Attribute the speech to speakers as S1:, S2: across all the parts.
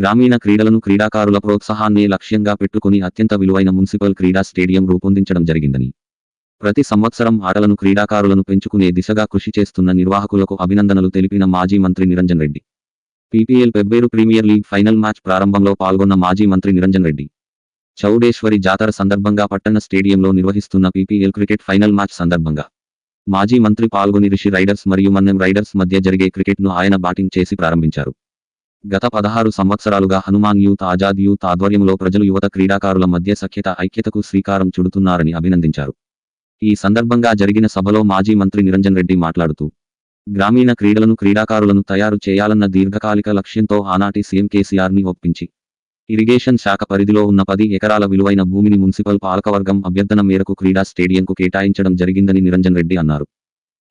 S1: గ్రామీణ క్రీడలను క్రీడాకారుల ప్రోత్సాహాన్ని లక్ష్యంగా పెట్టుకుని అత్యంత విలువైన మున్సిపల్ క్రీడా స్టేడియం రూపొందించడం జరిగిందని. ప్రతి సంవత్సరం ఆటలను క్రీడాకారులను పెంచుకునే దిశగా కృషి చేస్తున్న నిర్వాహకులకు అభినందనలు తెలిపిన మాజీ మంత్రి Niranjan Reddy. PPL Pebbair premier league final match ప్రారంభంలో పాల్గొన్న మాజీ మంత్రి నిరంజన్ రెడ్డి. చౌడేశ్వరి జాతర సందర్భంగా పట్టణ స్టేడియంలో నిర్వహిస్తున్న పీపీఎల్ క్రికెట్ ఫైనల్ మ్యాచ్ సందర్భంగా మాజీ మంత్రి పాల్గొని రిషి రైడర్స్ మరియు మన్నెం రైడర్స్ మధ్య జరిగే క్రికెట్ను ఆయన బ్యాటింగ్ చేసి ప్రారంభించారు. గత పదహారు సంవత్సరాలుగా హనుమాన్ యూత్ ఆజాద్ యూత్ ఆధ్వర్యంలో ప్రజలు యువత క్రీడాకారుల మధ్య సఖ్యత ఐక్యతకు శ్రీకారం చుడుతున్నారని అభినందించారు. ఈ సందర్భంగా జరిగిన సభలో మాజీ మంత్రి నిరంజన్ రెడ్డి మాట్లాడుతూ గ్రామీణ క్రీడలను క్రీడాకారులను తయారు చేయాలన్న దీర్ఘకాలిక లక్ష్యంతో ఆనాటి సీఎం కేసీఆర్ని ఒప్పించి ఇరిగేషన్ శాఖ పరిధిలో ఉన్న పది ఎకరాల విలువైన భూమిని మున్సిపల్ పాలకవర్గం అభ్యర్థన మేరకు క్రీడా స్టేడియంకు కేటాయించడం జరిగిందని నిరంజన్ రెడ్డి అన్నారు.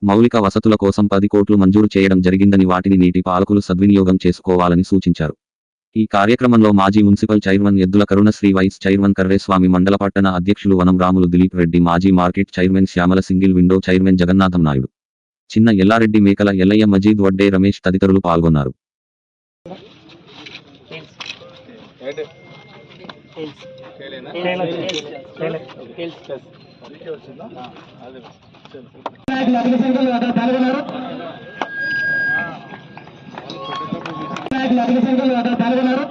S1: మౌలిక వసతుల కోసం పది కోట్లు మంజూరు చేయడం జరిగిందని వాటిని నీటి పాలకులు సద్వినియోగం చేసుకోవాలని సూచించారు. ఈ కార్యక్రమంలో మాజీ మున్సిపల్ చైర్మన్ ఎద్దుల కరుణశ్రీ వైస్ చైర్మన్ కర్రేస్వామి మండల పట్టణ అధ్యక్షులు వనం రాములు దిలీప్ రెడ్డి మాజీ market chairman Shyamala single window chairman Jagannatham Naidu చిన్న ఎల్లారెడ్డి మేకల ఎల్లయ్య మజీద్ వడ్డే రమేష్ తదితరులు పాల్గొన్నారు.
S2: నాయకులు అధిక సంఖ్యలో అక్కడ పాల్గొన్నారు. నాయకులు అధిక సంఖ్యలో అక్కడ పాల్గొన్నారు.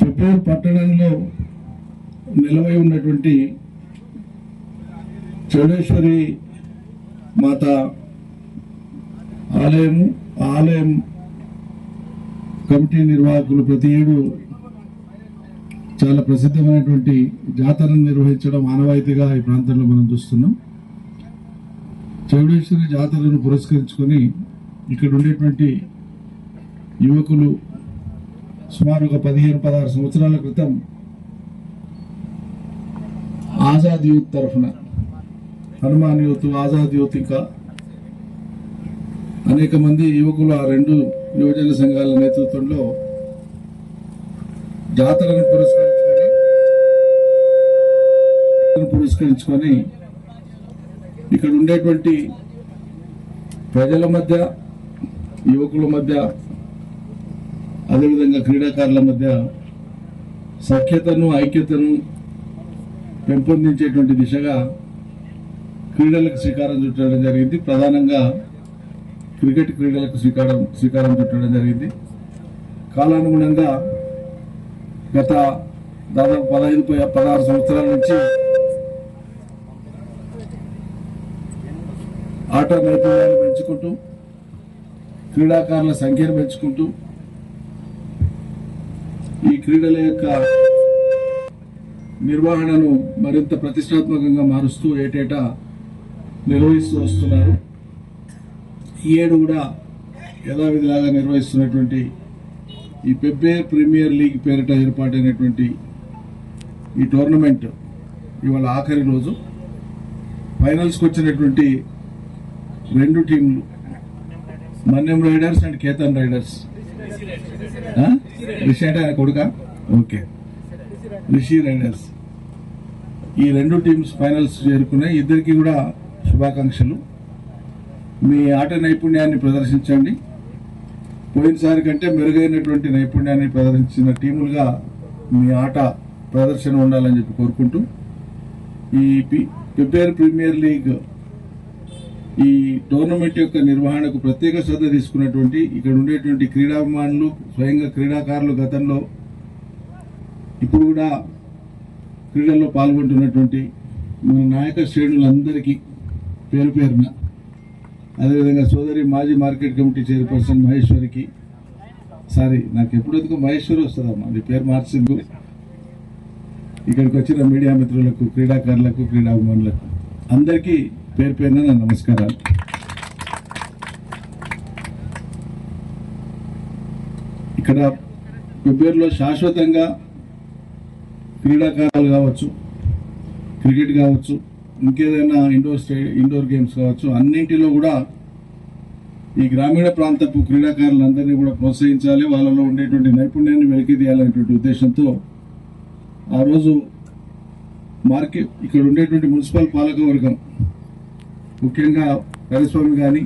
S3: చిత్తూరు పట్టణంలో నిలవై ఉన్నటువంటి చౌడేశ్వరి మాత ఆలయము ఆలయం కమిటీ నిర్వాహకులు ప్రతి ఏడు చాలా ప్రసిద్ధమైనటువంటి జాతరను నిర్వహించడం ఆనవాయితీగా ఈ ప్రాంతంలో మనం చూస్తున్నాం. చౌడేశ్వరి జాతరను పురస్కరించుకొని ఇక్కడ ఉండేటువంటి యువకులు సుమారు ఒక పదిహేను పదహారు సంవత్సరాల క్రితం ఆజాద్ యూత్ తరఫున హనుమాన్ యూత్ ఆజాద్ యూత్ ఇంకా అనేక మంది యువకులు ఆ రెండు యువజన సంఘాల నేతృత్వంలో జాతరను పురస్కరించుకొని పురస్కరించుకొని ఇక్కడ ఉండేటువంటి ప్రజల మధ్య యువకుల మధ్య అదేవిధంగా క్రీడాకారుల మధ్య సఖ్యతను ఐక్యతను పెంపొందించేటువంటి దిశగా క్రీడలకు శ్రీకారం చుట్టడం జరిగింది. ప్రధానంగా క్రికెట్ క్రీడలకు శ్రీకారం శ్రీకారం చుట్టడం జరిగింది. కాలానుగుణంగా గత దాదాపు పదహైదు పదహారు సంవత్సరాల నుంచి ఆట నైపుణ్యాన్ని పెంచుకుంటూ క్రీడాకారుల సంఖ్యను పెంచుకుంటూ ఈ క్రీడల యొక్క నిర్వహణను మరింత ప్రతిష్టాత్మకంగా మారుస్తూ ఏటేటా నిర్వహిస్తూ వస్తున్నారు. ఈ ఏడు కూడా యథావిధిలాగా నిర్వహిస్తున్నటువంటి ఈ పెబ్బే ప్రీమియర్ లీగ్ పేరిట ఏర్పాటైనటువంటి ఈ టోర్నమెంట్ ఇవాళ ఆఖరి రోజు. ఫైనల్స్కి వచ్చినటువంటి రెండు టీంలు Manyam riders and Ketan riders. Rishi అంటే ఆయన కొడుక? ఓకే. రిషి రైడర్స్. ఈ రెండు టీమ్స్ ఫైనల్స్ చేరుకున్నాయి. ఇద్దరికి కూడా శుభాకాంక్షలు. మీ ఆట నైపుణ్యాన్ని ప్రదర్శించండి. పోయినసారి కంటే మెరుగైనటువంటి నైపుణ్యాన్ని ప్రదర్శించిన టీములుగా మీ ఆట ప్రదర్శన ఉండాలని చెప్పి కోరుకుంటూ ఈ పి- ప్రిపేర్ ప్రీమియర్ లీగ్ ఈ టోర్నమెంట్ యొక్క నిర్వహణకు ప్రత్యేక శ్రద్ధ తీసుకున్నటువంటి ఇక్కడ ఉండేటువంటి క్రీడాభిమానులు స్వయంగా క్రీడాకారులు గతంలో ఇప్పుడు కూడా క్రీడల్లో పాల్గొంటున్నటువంటి మన నాయక శ్రేణులందరికీ పేరు పేరున అదేవిధంగా సోదరి మాజీ మార్కెట్ కమిటీ చైర్పర్సన్ మహేశ్వరికి. సారీ నాకు ఎప్పుడు ఎందుకు మహేశ్వరి వస్తుందమ్మా? నీ పేరు మార్చింది. ఇక్కడికి వచ్చిన మీడియా మిత్రులకు క్రీడాకారులకు క్రీడాభిమానులకు అందరికీ పేరు పేరున నా నమస్కారాలు. ఇక్కడ పేరులో శాశ్వతంగా క్రీడాకారులు కావచ్చు క్రికెట్ కావచ్చు ఇంకేదైనా ఇండోర్ స్టే ఇండోర్ గేమ్స్ కావచ్చు అన్నింటిలో కూడా ఈ గ్రామీణ ప్రాంతపు క్రీడాకారులందరినీ కూడా ప్రోత్సహించాలి. వాళ్ళలో ఉండేటువంటి నైపుణ్యాన్ని వెలికి తీయాలనేటువంటి ఉద్దేశంతో ఆ రోజు మార్కెట్ ఇక్కడ ఉండేటువంటి మున్సిపల్ పాలకవర్గం ముఖ్యంగా కరిస్వామి కానీ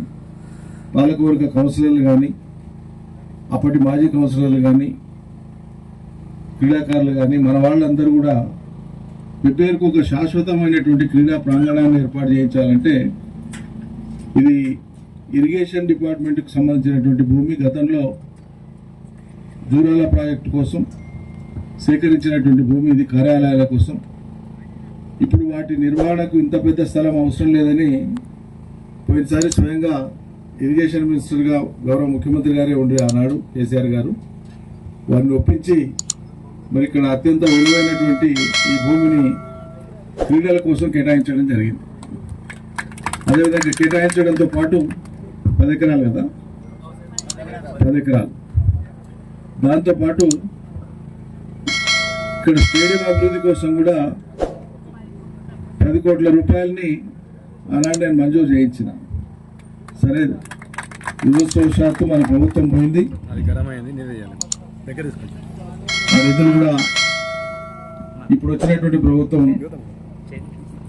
S3: పాలకవర్గ కౌన్సిలర్లు కానీ అప్పటి మాజీ కౌన్సిలర్లు కానీ క్రీడాకారులు కానీ మన వాళ్ళందరూ కూడా ప్రిపేర్కు ఒక శాశ్వతమైనటువంటి క్రీడా ప్రాంగణాన్ని ఏర్పాటు చేయించాలంటే ఇది ఇరిగేషన్ డిపార్ట్మెంట్కి సంబంధించినటువంటి భూమి గతంలో జూరాల ప్రాజెక్టు కోసం సేకరించినటువంటి భూమి ఇది కార్యాలయాల కోసం. ఇప్పుడు వాటి నిర్వహణకు ఇంత పెద్ద స్థలం అవసరం లేదని పోయినసారి స్వయంగా ఇరిగేషన్ మినిస్టర్గా గౌరవ ముఖ్యమంత్రి గారే ఉండే ఆనాడు కేసీఆర్ గారు. వారిని ఒప్పించి మరి ఇక్కడ అత్యంత విలువైనటువంటి ఈ భూమిని క్రీడల కోసం కేటాయించడం జరిగింది. అదేవిధంగా కేటాయించడంతో పాటు పది ఎకరాలు కదా? పది ఎకరాలు. దాంతోపాటు ఇక్కడ స్టేడియం అభివృద్ధి కోసం కూడా పది కోట్ల రూపాయలని అలాంటి నేను మంజూరు చేయించిన. సరే దురదృష్టవశాత్తు మన ప్రభుత్వం పోయింది.
S2: దగ్గర
S3: ఆ నిధులు కూడా ఇప్పుడు వచ్చినటువంటి ప్రభుత్వం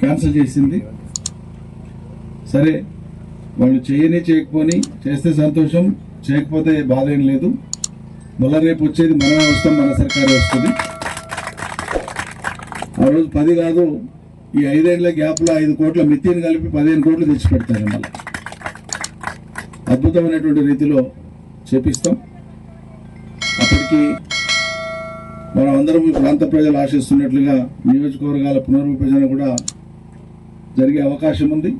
S3: క్యాన్సిల్ చేసింది. సరే వాళ్ళు చేయని చేయకపోని చేస్తే సంతోషం చేయకపోతే బాధ ఏం లేదు. మళ్ళా రేపు వచ్చేది మనమే వస్తాం మన సర్కారే వస్తుంది. ఆ రోజు పది కాదు ఈ ఐదేళ్ళ గ్యాప్లో ఐదు కోట్ల మితిని కలిపి పదిహేను కోట్లు తెచ్చి పెడతారు మళ్ళీ. అద్భుతమైనటువంటి రీతిలో చేపిస్తాం. అప్పటికి మనం అందరం ఈ ప్రాంత ప్రజలు ఆశిస్తున్నట్లుగా నియోజకవర్గాల పునర్విభజన కూడా జరిగే అవకాశం ఉంది.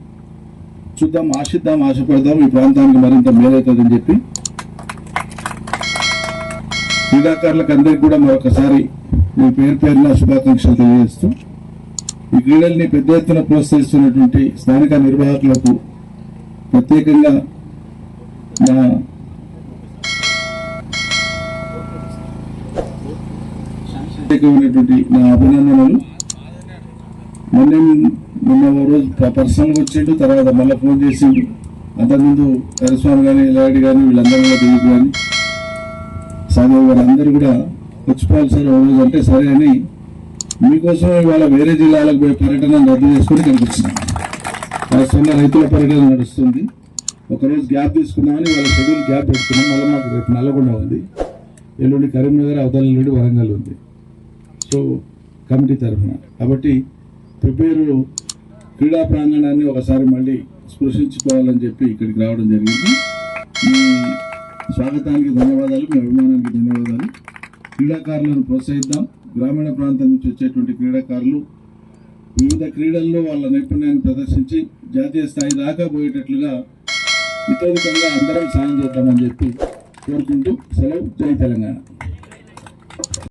S3: చూద్దాం ఆశిద్దాం ఆశపడదాం. ఈ ప్రాంతానికి మరింత మేలవుతుందని చెప్పి క్రీడాకారులకు అందరికీ కూడా మరొకసారి మీ పేరు పేరున శుభాకాంక్షలు తెలియజేస్తూ ఈ క్రీడల్ని పెద్ద ఎత్తున ప్రోత్సహిస్తున్నటువంటి స్థానిక నిర్వాహకులకు ప్రత్యేకంగా నా ప్రత్యేకమైనటువంటి నా అభినందనలు. మొన్న మొన్న ఓ రోజు పర్సనల్గా వచ్చిండు తర్వాత మళ్ళీ ఫోన్ చేసిండు. అంతకుముందు కరస్వామి కానీ ఇలాంటి కానీ వీళ్ళందరూ కూడా కానీ సాధవ్ గారు అందరూ కూడా వచ్చిపోవాలి సార్ ఓ రోజు అంటే సరే అని మీకోసం ఇవాళ వేరే జిల్లాలకు పోయి పర్యటన రద్దు చేసుకుని కనిపిస్తున్నాను వచ్చినాం రైతుల పర్యటన నడుస్తుంది. ఒకరోజు గ్యాప్ తీసుకున్నామని వాళ్ళ షెడ్యూల్ గ్యాప్ పెట్టుకున్నాం. మళ్ళీ మాకు రేపు నల్లగొండ ఉంది. ఎల్లుండి కరీంనగర్ అవతల ఎల్లుండి వరంగల్ ఉంది. సో కమిటీ తరఫున. కాబట్టి ప్రిపేరు క్రీడా ప్రాంగణాన్ని ఒకసారి మళ్ళీ స్పృశించుకోవాలని చెప్పి ఇక్కడికి రావడం జరిగింది. మీ స్వాగతానికి ధన్యవాదాలు మీ అభిమానానికి ధన్యవాదాలు. క్రీడాకారులను ప్రోత్సహిద్దాం. గ్రామీణ ప్రాంతం నుంచి వచ్చేటువంటి క్రీడాకారులు వివిధ క్రీడల్లో వాళ్ళ నైపుణ్యాన్ని ప్రదర్శించి జాతీయ స్థాయి దాకా పోయేటట్లుగా ఇతోధికంగా అందరం సాయం చేద్దామని చెప్పి కోరుకుంటూ సెలవు. జై తెలంగాణ.